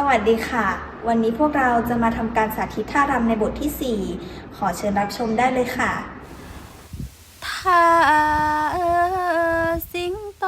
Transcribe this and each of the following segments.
สวัสดีค่ะ วันนี้พวกเราจะมาทำการสาธิตท่ารำในบทที่ 4 ขอเชิญรับชมได้เลยค่ะท่าสิงโต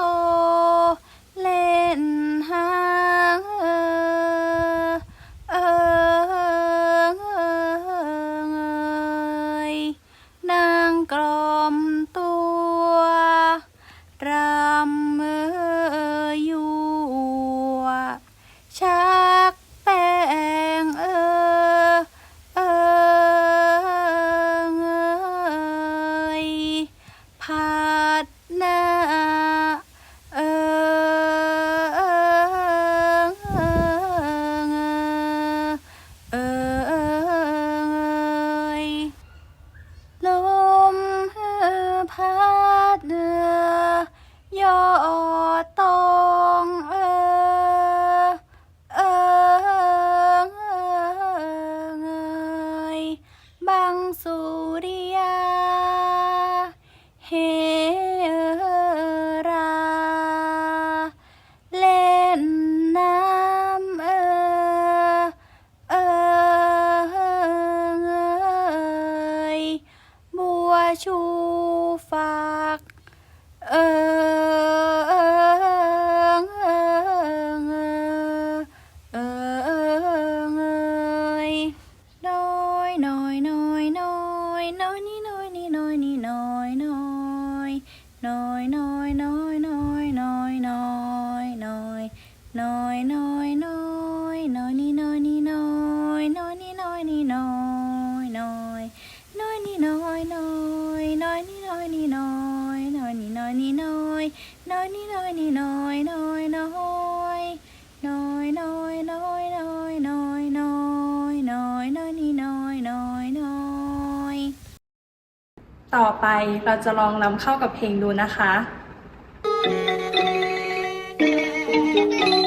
ぬよ ยนี่น้อยน้อยน้อยน้อยน้อยน้อยน้อยน้อยน้อยน้อยน้อยนี่น้อยน้อยน้อยต่อไปเราจะลองรำเข้ากับเพลงดูนะคะ thank you